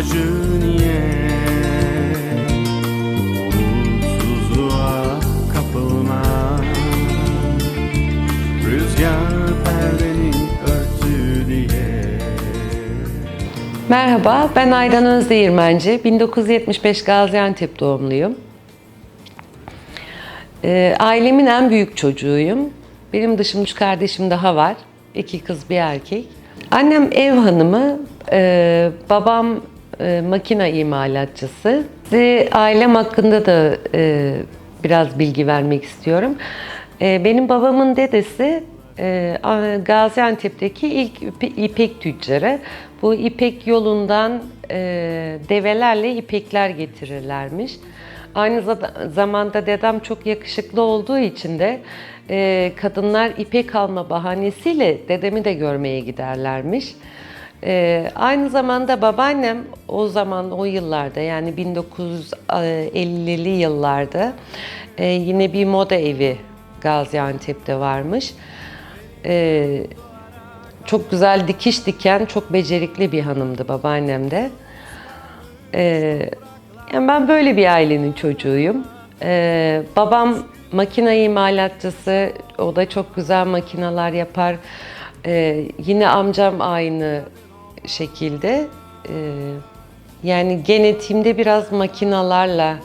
acı niye Umutsuzluğa kapılma Rüzgar perdeni örtü diye Merhaba, ben Aydan Özdeğirmenci. 1975 Gaziantep doğumluyum. Ee, ailemin en büyük çocuğuyum. Benim dışımda üç kardeşim daha var. İki kız bir erkek. Annem ev hanımı, e, babam e, makina imalatçısı. Size ailem hakkında da e, biraz bilgi vermek istiyorum. E, benim babamın dedesi e, Gaziantep'teki ilk ipe- ipek tüccarı. Bu ipek yolundan e, develerle ipekler getirirlermiş. Aynı za- zamanda dedem çok yakışıklı olduğu için de e, kadınlar ipek alma bahanesiyle dedemi de görmeye giderlermiş. E, aynı zamanda babaannem o zaman o yıllarda yani 1950'li yıllarda e, yine bir moda evi Gaziantep'te varmış. E, çok güzel dikiş diken, çok becerikli bir hanımdı babaannem de. Ee, yani ben böyle bir ailenin çocuğuyum. Ee, babam makine imalatçısı, o da çok güzel makineler yapar. Ee, yine amcam aynı şekilde. Ee, yani genetiğimde biraz makinalarla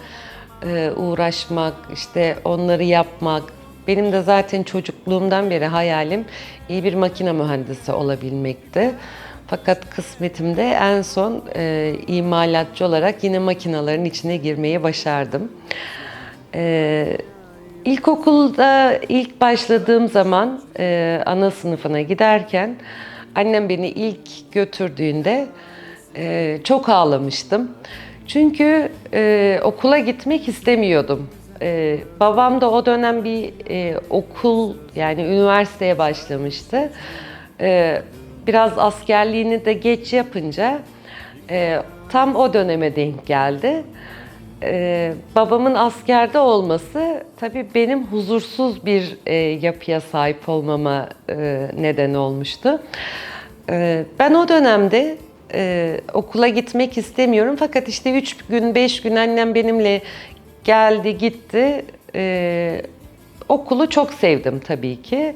e, uğraşmak, işte onları yapmak. Benim de zaten çocukluğumdan beri hayalim iyi bir makine mühendisi olabilmekti. Fakat kısmetimde en son e, imalatçı olarak yine makinaların içine girmeyi başardım. E, İlkokulda ilk başladığım zaman e, ana sınıfına giderken annem beni ilk götürdüğünde e, çok ağlamıştım. Çünkü e, okula gitmek istemiyordum. E, babam da o dönem bir e, okul yani üniversiteye başlamıştı. E, biraz askerliğini de geç yapınca e, tam o döneme denk geldi. Ee, babamın askerde olması tabii benim huzursuz bir e, yapıya sahip olmama e, neden olmuştu. Ee, ben o dönemde e, okula gitmek istemiyorum fakat işte üç gün beş gün annem benimle geldi gitti. Ee, okulu çok sevdim tabii ki.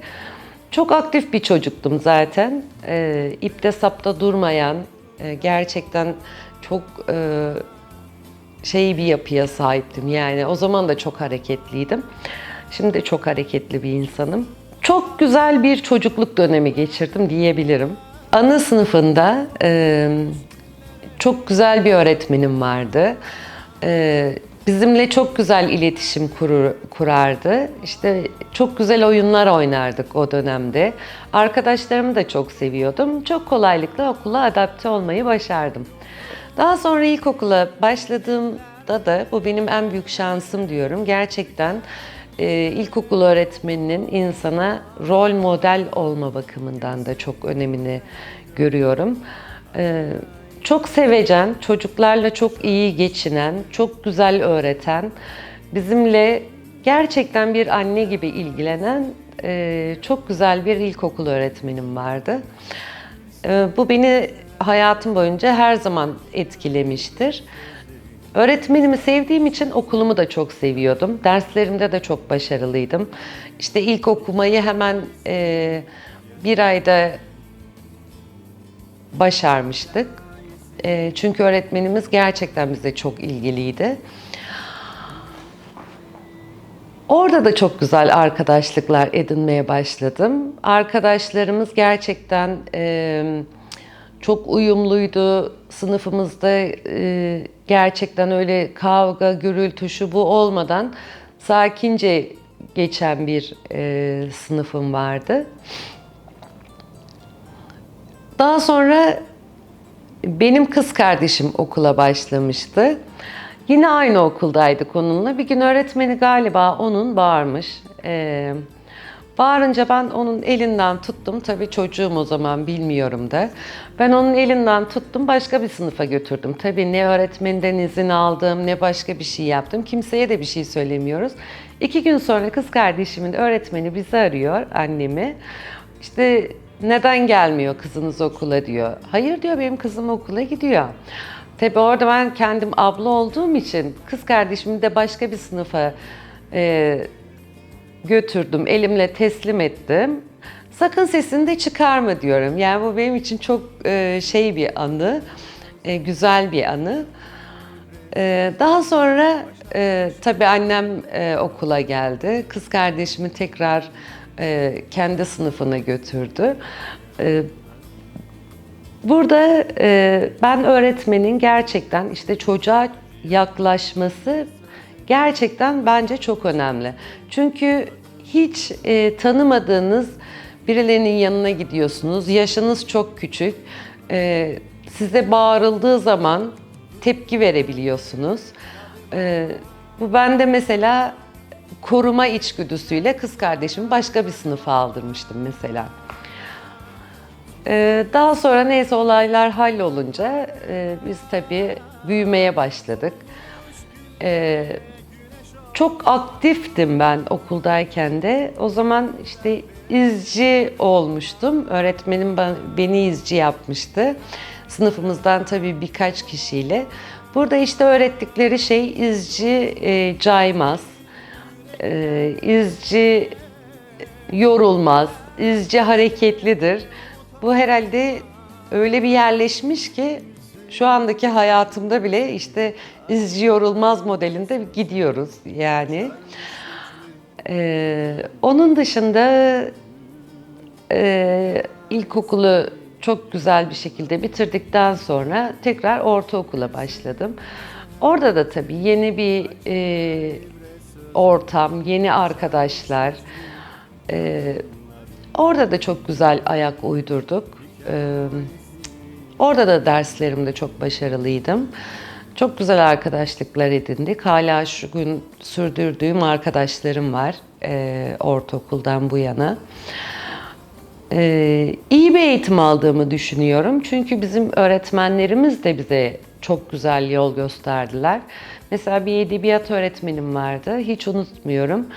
Çok aktif bir çocuktum zaten. Ee, ipte sapta durmayan, e, gerçekten çok e, şey bir yapıya sahiptim. Yani o zaman da çok hareketliydim. Şimdi de çok hareketli bir insanım. Çok güzel bir çocukluk dönemi geçirdim diyebilirim. Ana sınıfında e, çok güzel bir öğretmenim vardı. E, bizimle çok güzel iletişim kurur, kurardı. İşte çok güzel oyunlar oynardık o dönemde. Arkadaşlarımı da çok seviyordum. Çok kolaylıkla okula adapte olmayı başardım. Daha sonra ilkokula başladığımda da bu benim en büyük şansım diyorum. Gerçekten e, ilkokul öğretmeninin insana rol model olma bakımından da çok önemini görüyorum. E, çok sevecen, çocuklarla çok iyi geçinen, çok güzel öğreten, bizimle gerçekten bir anne gibi ilgilenen e, çok güzel bir ilkokul öğretmenim vardı. Ee, Bu beni hayatım boyunca her zaman etkilemiştir. Öğretmenimi sevdiğim için okulumu da çok seviyordum. Derslerimde de çok başarılıydım. İşte ilk okumayı hemen e, bir ayda başarmıştık. E, çünkü öğretmenimiz gerçekten bize çok ilgiliydi. Orada da çok güzel arkadaşlıklar edinmeye başladım. Arkadaşlarımız gerçekten e, çok uyumluydu. Sınıfımızda e, gerçekten öyle kavga, gürültü, şu bu olmadan sakince geçen bir e, sınıfım vardı. Daha sonra benim kız kardeşim okula başlamıştı. Yine aynı okuldaydık onunla. Bir gün öğretmeni galiba onun bağırmış. Ee, bağırınca ben onun elinden tuttum. Tabii çocuğum o zaman bilmiyorum da. Ben onun elinden tuttum başka bir sınıfa götürdüm. Tabii ne öğretmeninden izin aldım ne başka bir şey yaptım. Kimseye de bir şey söylemiyoruz. İki gün sonra kız kardeşimin öğretmeni bizi arıyor annemi. İşte neden gelmiyor kızınız okula diyor. Hayır diyor benim kızım okula gidiyor. Tabii orada ben kendim abla olduğum için kız kardeşimi de başka bir sınıfa e, götürdüm, elimle teslim ettim. Sakın sesini de çıkarma diyorum. Yani bu benim için çok e, şey bir anı, e, güzel bir anı. E, daha sonra e, tabii annem e, okula geldi. Kız kardeşimi tekrar e, kendi sınıfına götürdü. E, Burada e, ben öğretmenin gerçekten işte çocuğa yaklaşması gerçekten bence çok önemli. Çünkü hiç e, tanımadığınız birilerinin yanına gidiyorsunuz. Yaşınız çok küçük. E, size bağırıldığı zaman tepki verebiliyorsunuz. E, bu bende mesela koruma içgüdüsüyle kız kardeşimi başka bir sınıfa aldırmıştım mesela. Ee, Daha sonra neyse olaylar hallolunca e, biz tabii büyümeye başladık. Ee, Çok aktiftim ben okuldayken de. O zaman işte izci olmuştum. Öğretmenim beni izci yapmıştı. Sınıfımızdan tabii birkaç kişiyle. Burada işte öğrettikleri şey izci e, caymaz, e, izci yorulmaz, izci hareketlidir. Bu herhalde öyle bir yerleşmiş ki şu andaki hayatımda bile işte izci yorulmaz modelinde gidiyoruz yani. Ee, onun dışında e, ilkokulu çok güzel bir şekilde bitirdikten sonra tekrar ortaokula başladım. Orada da tabii yeni bir e, ortam, yeni arkadaşlar. e, orada da çok güzel ayak uydurduk. E, orada da derslerimde çok başarılıydım. Çok güzel arkadaşlıklar edindik. Hala şu gün sürdürdüğüm arkadaşlarım var e, ortaokuldan bu yana. Ee, iyi bir eğitim aldığımı düşünüyorum. Çünkü bizim öğretmenlerimiz de bize çok güzel yol gösterdiler. Mesela bir edebiyat öğretmenim vardı. Hiç unutmuyorum.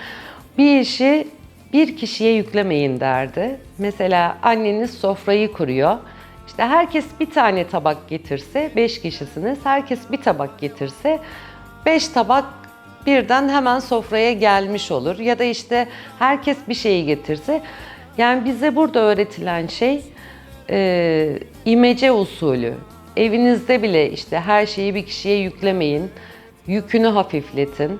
Bir işi bir kişiye yüklemeyin derdi. Mesela anneniz sofrayı kuruyor. İşte herkes bir tane tabak getirse, beş kişisiniz. Herkes bir tabak getirse, beş tabak birden hemen sofraya gelmiş olur. Ya da işte herkes bir şeyi getirse. Yani bize burada öğretilen şey e, imece usulü. Evinizde bile işte her şeyi bir kişiye yüklemeyin. Yükünü hafifletin.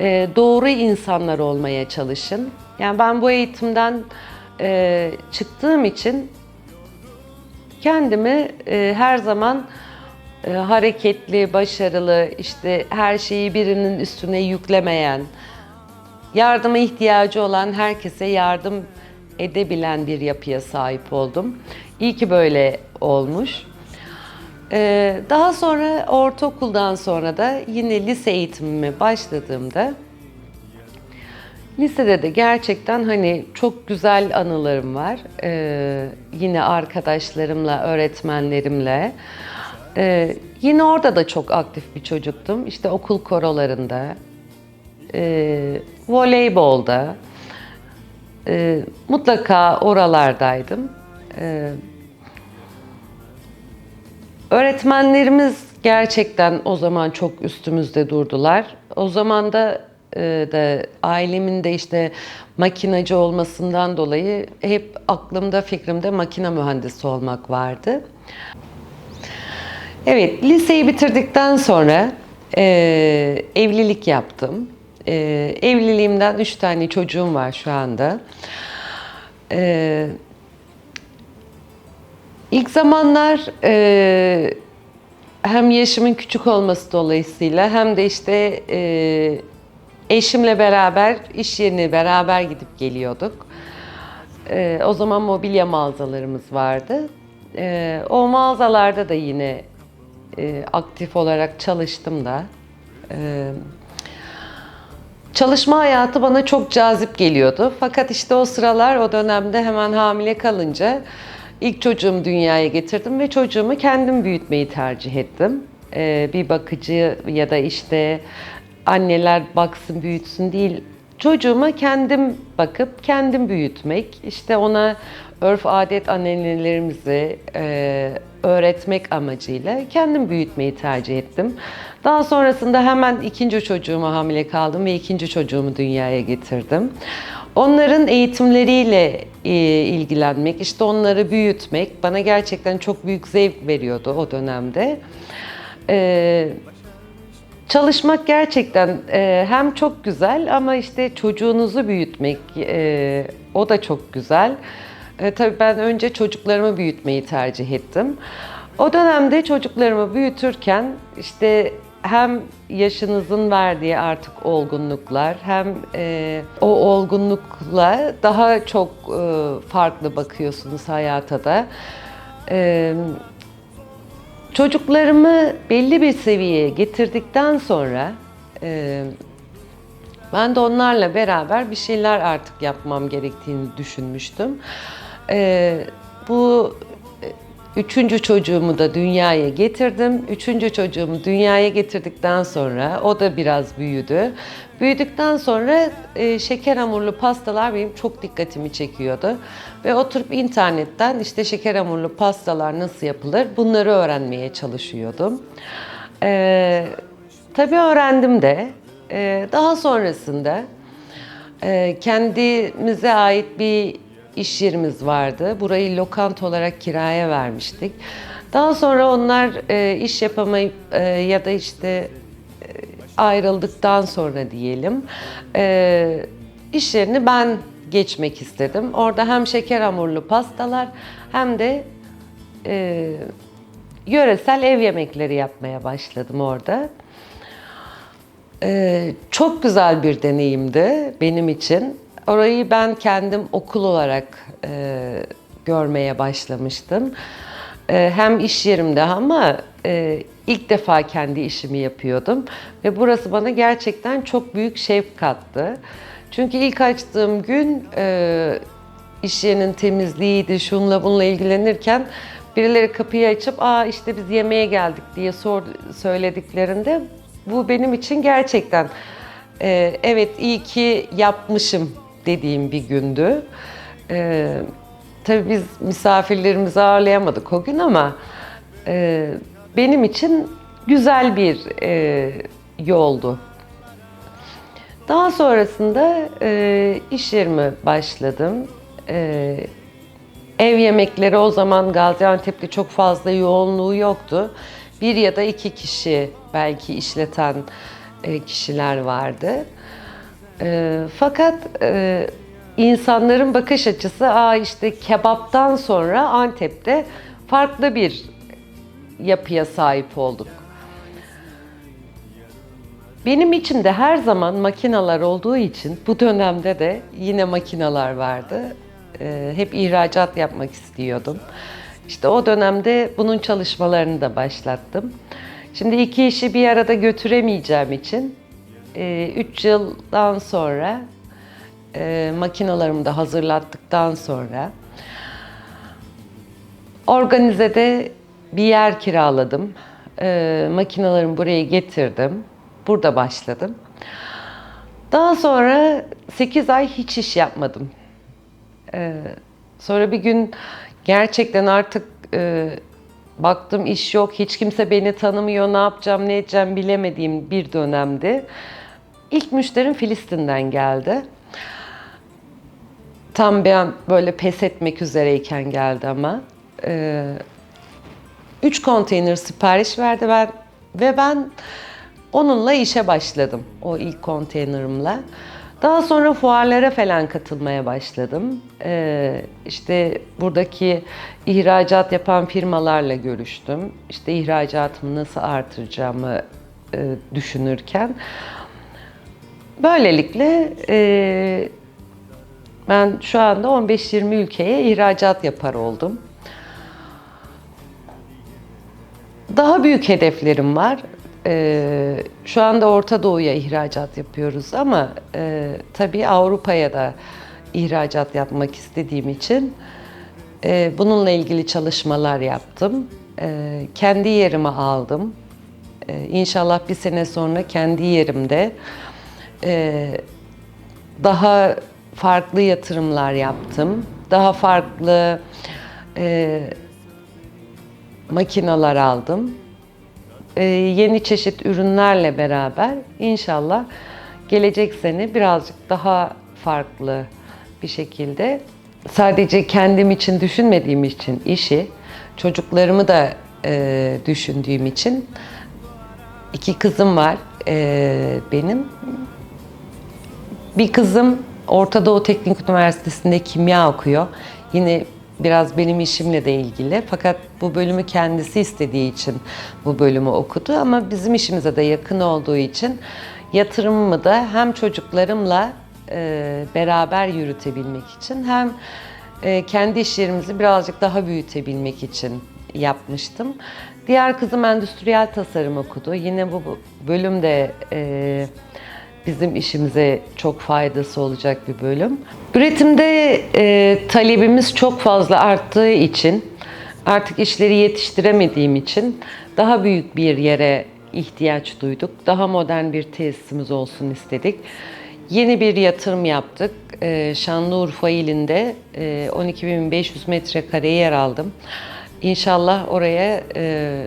E, doğru insanlar olmaya çalışın. Yani ben bu eğitimden e, çıktığım için kendimi e, her zaman e, hareketli, başarılı, işte her şeyi birinin üstüne yüklemeyen, yardıma ihtiyacı olan herkese yardım edebilen bir yapıya sahip oldum. İyi ki böyle olmuş. Ee, daha sonra ortaokuldan sonra da yine lise eğitimime başladığımda lisede de gerçekten hani çok güzel anılarım var. Ee, yine arkadaşlarımla, öğretmenlerimle. Ee, yine orada da çok aktif bir çocuktum. İşte okul korolarında, e, voleybolda, e, mutlaka oralardaydım. E, öğretmenlerimiz gerçekten o zaman çok üstümüzde durdular. O zaman da de ailemin de işte makinacı olmasından dolayı hep aklımda fikrimde makine mühendisi olmak vardı. Evet, liseyi bitirdikten sonra e, evlilik yaptım. E, evliliğimden üç tane çocuğum var şu anda. E, ilk zamanlar e, hem yaşımın küçük olması dolayısıyla hem de işte e, eşimle beraber iş yerine beraber gidip geliyorduk. E, o zaman mobilya mağazalarımız vardı. E, o mağazalarda da yine e, aktif olarak çalıştım da. E, çalışma hayatı bana çok cazip geliyordu. Fakat işte o sıralar, o dönemde hemen hamile kalınca ilk çocuğumu dünyaya getirdim ve çocuğumu kendim büyütmeyi tercih ettim. E, bir bakıcı ya da işte anneler baksın büyütsün değil, çocuğuma kendim bakıp kendim büyütmek, işte ona örf adet annelerimizi, e, öğretmek amacıyla kendim büyütmeyi tercih ettim. Daha sonrasında hemen ikinci çocuğuma hamile kaldım ve ikinci çocuğumu dünyaya getirdim. Onların eğitimleriyle e, ilgilenmek, işte onları büyütmek bana gerçekten çok büyük zevk veriyordu o dönemde. Ee, Çalışmak gerçekten e, hem çok güzel ama işte çocuğunuzu büyütmek e, o da çok güzel. E, tabii ben önce çocuklarımı büyütmeyi tercih ettim. O dönemde çocuklarımı büyütürken işte hem yaşınızın verdiği artık olgunluklar hem e, o olgunlukla daha çok e, farklı bakıyorsunuz hayata da. E, Çocuklarımı belli bir seviyeye getirdikten sonra e, ben de onlarla beraber bir şeyler artık yapmam gerektiğini düşünmüştüm. E, bu üçüncü çocuğumu da dünyaya getirdim. Üçüncü çocuğumu dünyaya getirdikten sonra o da biraz büyüdü. Büyüdükten sonra e, şeker hamurlu pastalar benim çok dikkatimi çekiyordu. Ve oturup internetten işte şeker hamurlu pastalar nasıl yapılır bunları öğrenmeye çalışıyordum. E, tabii öğrendim de. E, daha sonrasında e, kendimize ait bir iş yerimiz vardı. Burayı lokant olarak kiraya vermiştik. Daha sonra onlar e, iş yapamayıp e, ya da işte e, ayrıldıktan sonra diyelim e, iş yerini ben geçmek istedim. Orada hem şeker hamurlu pastalar hem de e, yöresel ev yemekleri yapmaya başladım orada. Ee, çok güzel bir deneyimdi benim için. Orayı ben kendim okul olarak e, görmeye başlamıştım. E, hem iş yerimde ama e, ilk defa kendi işimi yapıyordum. Ve burası bana gerçekten çok büyük şevk kattı. Çünkü ilk açtığım gün e, iş yerinin temizliğiydi, şunla bununla ilgilenirken birileri kapıyı açıp aa işte biz yemeğe geldik diye sor, söylediklerinde bu benim için gerçekten e, evet iyi ki yapmışım dediğim bir gündü. E, tabii biz misafirlerimizi ağırlayamadık o gün ama e, benim için güzel bir e, yoldu. Daha sonrasında e, iş yerime başladım. E, ev yemekleri o zaman Gaziantep'te çok fazla yoğunluğu yoktu. Bir ya da iki kişi belki işleten e, kişiler vardı. E, fakat e, insanların bakış açısı, aa işte kebaptan sonra Antep'te farklı bir yapıya sahip olduk. Benim için de her zaman makinalar olduğu için bu dönemde de yine makinalar vardı. Ee, hep ihracat yapmak istiyordum. İşte o dönemde bunun çalışmalarını da başlattım. Şimdi iki işi bir arada götüremeyeceğim için 3 yıldan sonra e, makinalarımı da hazırlattıktan sonra organizede bir yer kiraladım. E, makinalarımı buraya getirdim. Burada başladım. Daha sonra 8 ay hiç iş yapmadım. Ee, sonra bir gün gerçekten artık e, baktım iş yok, hiç kimse beni tanımıyor, ne yapacağım, ne edeceğim bilemediğim bir dönemdi. İlk müşterim Filistin'den geldi. Tam ben böyle pes etmek üzereyken geldi ama. Ee, üç konteyner sipariş verdi ben ve ben onunla işe başladım o ilk konteynerimle. Daha sonra fuarlara falan katılmaya başladım. Ee, işte buradaki ihracat yapan firmalarla görüştüm. İşte ihracatımı nasıl artıracağımı e, düşünürken. Böylelikle e, ben şu anda 15-20 ülkeye ihracat yapar oldum. Daha büyük hedeflerim var. Ee, şu anda Orta Doğu'ya ihracat yapıyoruz ama e, tabii Avrupa'ya da ihracat yapmak istediğim için e, bununla ilgili çalışmalar yaptım. E, kendi yerimi aldım. E, inşallah bir sene sonra kendi yerimde e, daha farklı yatırımlar yaptım. Daha farklı e, makinalar aldım. Ee, yeni çeşit ürünlerle beraber inşallah gelecek sene birazcık daha farklı bir şekilde sadece kendim için düşünmediğim için işi, çocuklarımı da e, düşündüğüm için iki kızım var e, benim. Bir kızım Orta Doğu Teknik Üniversitesi'nde kimya okuyor. Yine biraz benim işimle de ilgili. Fakat bu bölümü kendisi istediği için bu bölümü okudu. Ama bizim işimize de yakın olduğu için yatırımımı da hem çocuklarımla e, beraber yürütebilmek için hem e, kendi iş yerimizi birazcık daha büyütebilmek için yapmıştım. Diğer kızım endüstriyel tasarım okudu. Yine bu bu bölüm de e, bizim işimize çok faydası olacak bir bölüm. Üretimde e, talebimiz çok fazla arttığı için artık işleri yetiştiremediğim için daha büyük bir yere ihtiyaç duyduk. Daha modern bir tesisimiz olsun istedik. Yeni bir yatırım yaptık. E, Şanlıurfa ilinde e, 12.500 metrekare yer aldım. İnşallah oraya e,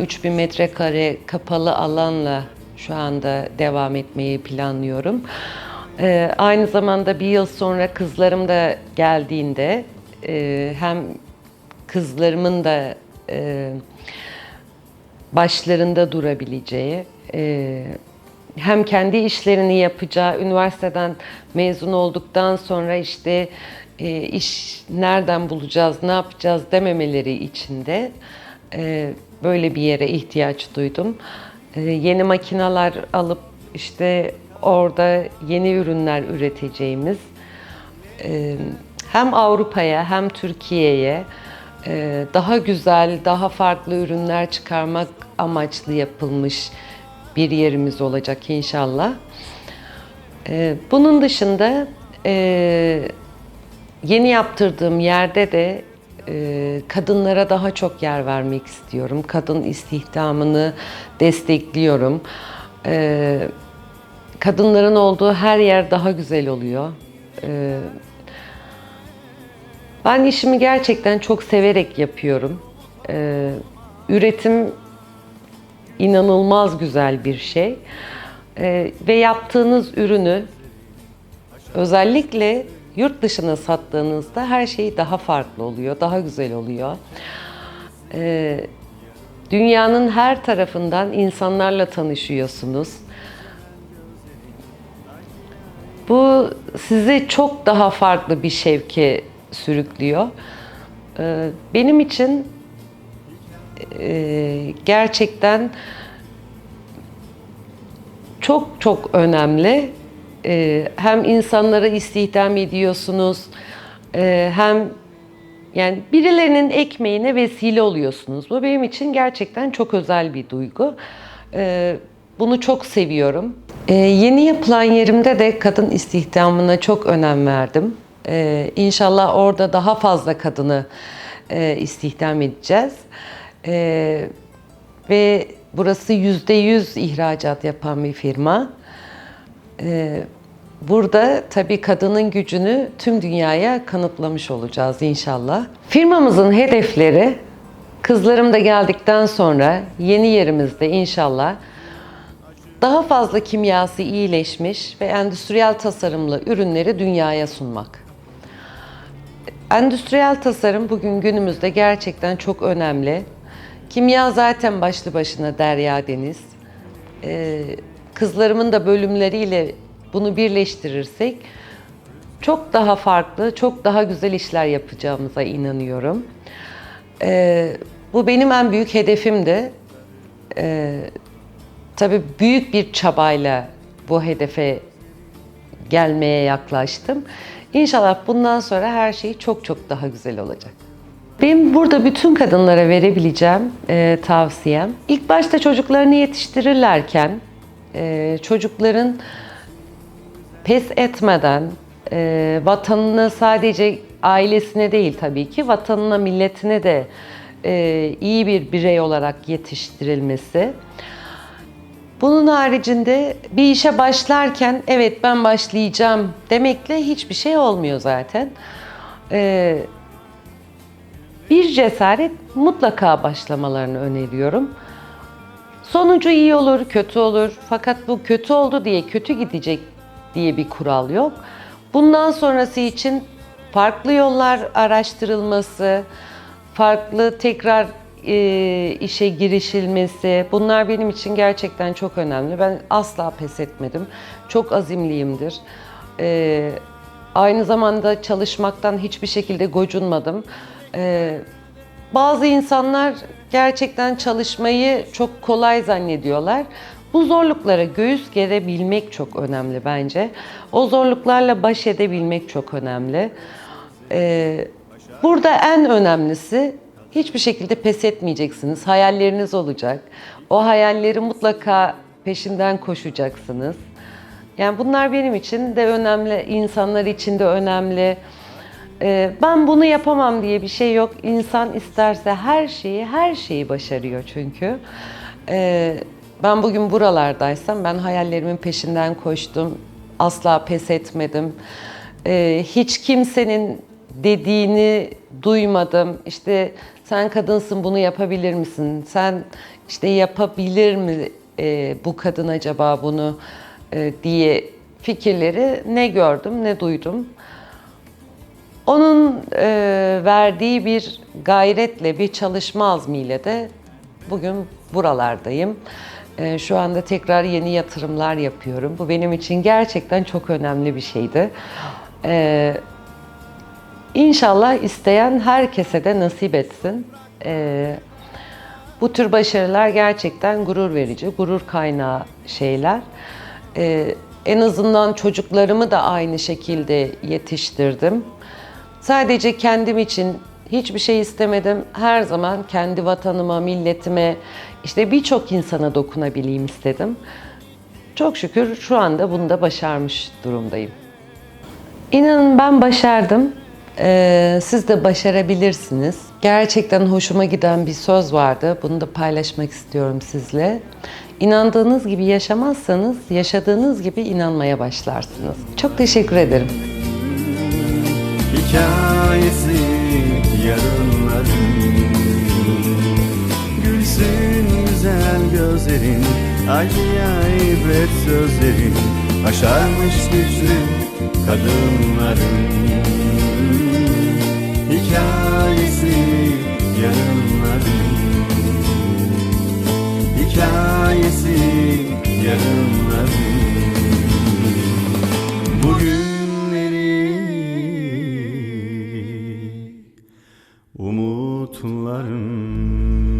3000 metrekare kapalı alanla şu anda devam etmeyi planlıyorum. Ee, aynı zamanda bir yıl sonra kızlarım da geldiğinde e, hem kızlarımın da e, başlarında durabileceği, e, hem kendi işlerini yapacağı, üniversiteden mezun olduktan sonra işte e, iş nereden bulacağız, ne yapacağız dememeleri için de e, böyle bir yere ihtiyaç duydum. E, yeni makineler alıp işte orada yeni ürünler üreteceğimiz e, hem Avrupa'ya hem Türkiye'ye e, daha güzel, daha farklı ürünler çıkarmak amaçlı yapılmış bir yerimiz olacak inşallah. E, Bunun dışında yeni yaptırdığım yerde de kadınlara daha çok yer vermek istiyorum. Kadın istihdamını destekliyorum. E, kadınların olduğu her yer daha güzel oluyor. E, ben işimi gerçekten çok severek yapıyorum. Üretim inanılmaz güzel bir şey. Ve yaptığınız ürünü özellikle yurt dışına sattığınızda her şey daha farklı oluyor, daha güzel oluyor. Ee, dünyanın her tarafından insanlarla tanışıyorsunuz. Bu sizi çok daha farklı bir şevke sürüklüyor. Ee, benim için e, gerçekten çok çok önemli. Ee, hem insanlara istihdam ediyorsunuz, e, hem yani birilerinin ekmeğine vesile oluyorsunuz. Bu benim için gerçekten çok özel bir duygu. Ee, bunu çok seviyorum. Ee, yeni yapılan yerimde de kadın istihdamına çok önem verdim. Ee, inşallah orada daha fazla kadını e, istihdam edeceğiz. Ee, ve burası yüzde yüz ihracat yapan bir firma. Ee, Burada tabii kadının gücünü tüm dünyaya kanıtlamış olacağız inşallah. Firmamızın hedefleri kızlarım da geldikten sonra yeni yerimizde inşallah daha fazla kimyası iyileşmiş ve endüstriyel tasarımlı ürünleri dünyaya sunmak. Endüstriyel tasarım bugün günümüzde gerçekten çok önemli. Kimya zaten başlı başına derya deniz. Ee, kızlarımın da bölümleriyle bunu birleştirirsek çok daha farklı, çok daha güzel işler yapacağımıza inanıyorum. Ee, bu benim en büyük hedefimdi. Ee, tabii büyük bir çabayla bu hedefe gelmeye yaklaştım. İnşallah bundan sonra her şey çok çok daha güzel olacak. Benim burada bütün kadınlara verebileceğim e, tavsiyem, ilk başta çocuklarını yetiştirirlerken e, çocukların pes etmeden e, vatanını sadece ailesine değil tabii ki vatanına milletine de e, iyi bir birey olarak yetiştirilmesi. Bunun haricinde bir işe başlarken evet ben başlayacağım demekle hiçbir şey olmuyor zaten. E, bir cesaret mutlaka başlamalarını öneriyorum. Sonucu iyi olur, kötü olur. Fakat bu kötü oldu diye kötü gidecek diye bir kural yok. Bundan sonrası için farklı yollar araştırılması, farklı tekrar e, işe girişilmesi bunlar benim için gerçekten çok önemli. Ben asla pes etmedim. Çok azimliyimdir. E, aynı zamanda çalışmaktan hiçbir şekilde gocunmadım. E, bazı insanlar gerçekten çalışmayı çok kolay zannediyorlar. Bu zorluklara göğüs gerebilmek çok önemli bence. O zorluklarla baş edebilmek çok önemli. Ee, burada en önemlisi hiçbir şekilde pes etmeyeceksiniz. Hayalleriniz olacak. O hayalleri mutlaka peşinden koşacaksınız. Yani bunlar benim için de önemli, insanlar için de önemli. Ee, ben bunu yapamam diye bir şey yok. İnsan isterse her şeyi, her şeyi başarıyor çünkü. Ee, ben bugün buralardaysam ben hayallerimin peşinden koştum. Asla pes etmedim. Ee, hiç kimsenin dediğini duymadım. İşte sen kadınsın bunu yapabilir misin? Sen işte yapabilir mi e, bu kadın acaba bunu e, diye fikirleri ne gördüm ne duydum. Onun e, verdiği bir gayretle, bir çalışma azmiyle de bugün buralardayım. E, şu anda tekrar yeni yatırımlar yapıyorum. Bu benim için gerçekten çok önemli bir şeydi. E, İnşallah isteyen herkese de nasip etsin. E, bu tür başarılar gerçekten gurur verici, gurur kaynağı şeyler. Ee, en azından çocuklarımı da aynı şekilde yetiştirdim. Sadece kendim için hiçbir şey istemedim. Her zaman kendi vatanıma, milletime, işte birçok insana dokunabileyim istedim. Çok şükür şu anda bunu da başarmış durumdayım. İnanın ben başardım. Ee, siz de başarabilirsiniz. Gerçekten hoşuma giden bir söz vardı. Bunu da paylaşmak istiyorum sizle. İnandığınız gibi yaşamazsanız yaşadığınız gibi inanmaya başlarsınız. Çok teşekkür ederim. Hikayesi yarınların gözlerin Acıya ibret sözlerin Başarmış güçlü kadınların Hikayesi yarınların. Hikayesi yarınların